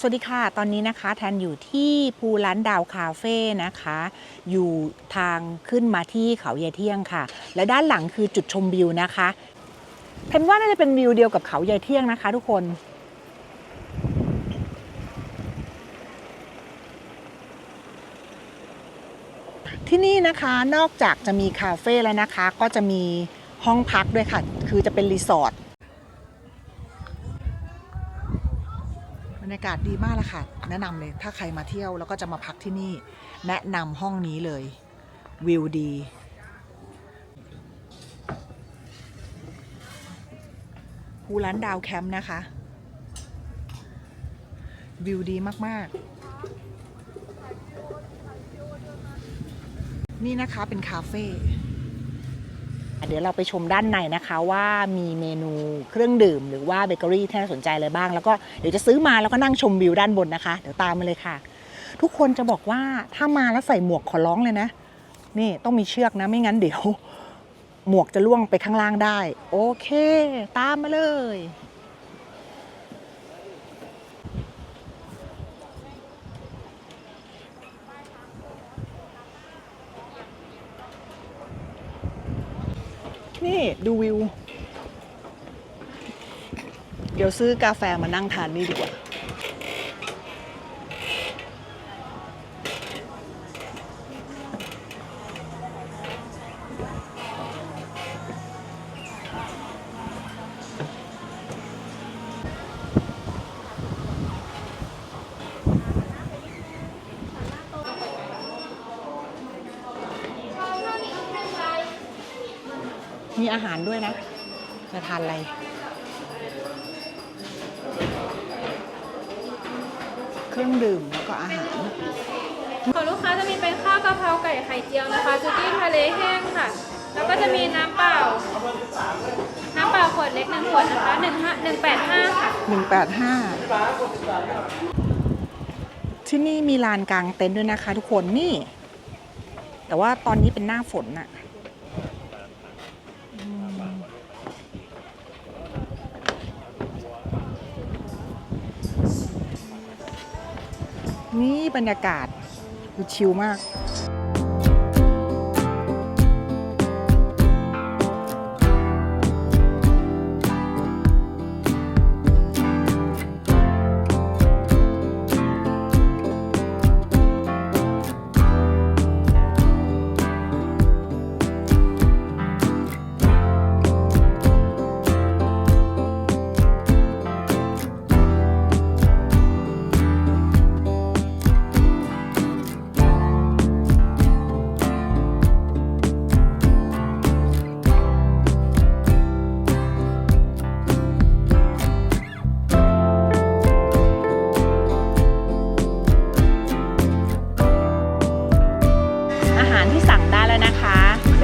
สวัสดีค่ะ ตอนนี้นะคะแทนอยู่ที่ภูร้านดาวคาเฟ่นะคะ อยู่ทางขึ้นมาที่เขาเยายเที่ยงค่ะ และด้านหลังคือจุดชมวิวนะคะแทนว่าน่าจะเป็นวิวเดียวกับเขาเยายเที่ยงนะคะ ทุกคนที่นี่นะคะนอกจากจะมีคาเฟ่แล้วนะคะ ก็จะมีห้องพักด้วยค่ะ คือจะเป็นรีสอร์ท รรยากาศดีมากเลยค่ะ แนะนำเลยถ้าใครมาเที่ยวแล้วก็จะมาพักที่นี่ แนะนำห้องนี้เลย วิวดีภูร้านดาวแคมป์นะคะ วิวดีมาก ๆนี่นะคะเป็นคาเฟ่ เดี๋ยวเราไปชมด้านในนะคะว่ามีเมนูเครื่องดื่ม หรือว่าเบเกอรี่ที่น่าสนใจอะไรบ้าง แล้วก็เดี๋ยวจะซื้อมาแล้วก็นั่งชมวิวด้านบนนะคะ เดี๋ยวตามมาเลยค่ะ ทุกคนจะบอกว่าถ้ามาแล้วใส่หมวกขอร้องเลยนะ นี่ต้องมีเชือกนะไม่งั้นเดี๋ยว หมวกจะล่วงไปข้างล่างได้ โอเค ตามมาเลย นี่ดูวิว เดี๋ยวซื้อกาแฟมานั่งทานนี่ดีกว่า มีอาหารด้วยนะ จะทานอะไร เครื่องดื่มแล้วก็อาหาร ของลูกค้าจะมีเป็นข้าวกะเพราไก่ไข่เจียวนะคะซุกี้ทะเลแห้งค่ะ แล้วก็จะมีน้ำเปล่า น้ำเปล่าขวดเล็กหนึ่งขวดนะคะหนึ่งห้าหนึ่งแปดห้าค่ะ 185 ที่นี่มีลานกลางเต็นท์ด้วยนะคะทุกคนนี่ แต่ว่าตอนนี้เป็นหน้าฝนน่ะ นี่บรรยากาศดูชิลมาก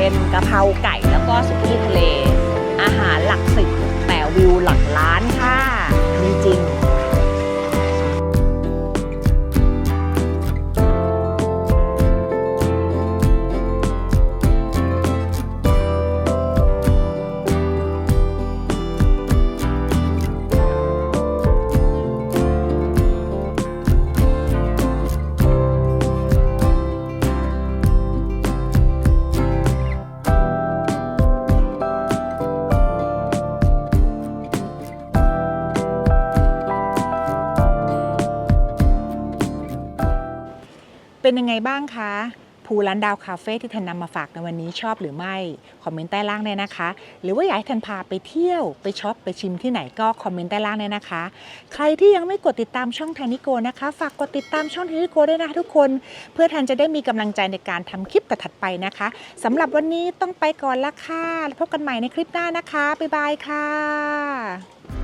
เป็นกะเพราไก่แล้วก็สุกี้ทะเล อาหารหลักสิบแต่วิวหลักล้าน เป็นยังไงบ้างคะภูร้านดาวคาเฟ่ที่แทนนำมาฝากในวันนี้ชอบหรือไม่ คอมเมนต์ใต้ล่างเลยนะคะ หรือว่าอยากให้แทนพาไปเที่ยวไปช็อปไปชิมที่ไหนก็คอมเมนต์ใต้ล่างเลยนะคะ ใครที่ยังไม่กดติดตามช่องแทนนิโกนะคะ ฝากกดติดตามช่องแทนนิโกด้วยนะคะทุกคน เพื่อแทนจะได้มีกำลังใจในการทำคลิปถัดไปนะคะสำหรับวันนี้ต้องไปก่อนละค่ะพบกันใหม่ในคลิปหน้านะคะบ๊ายบายค่ะ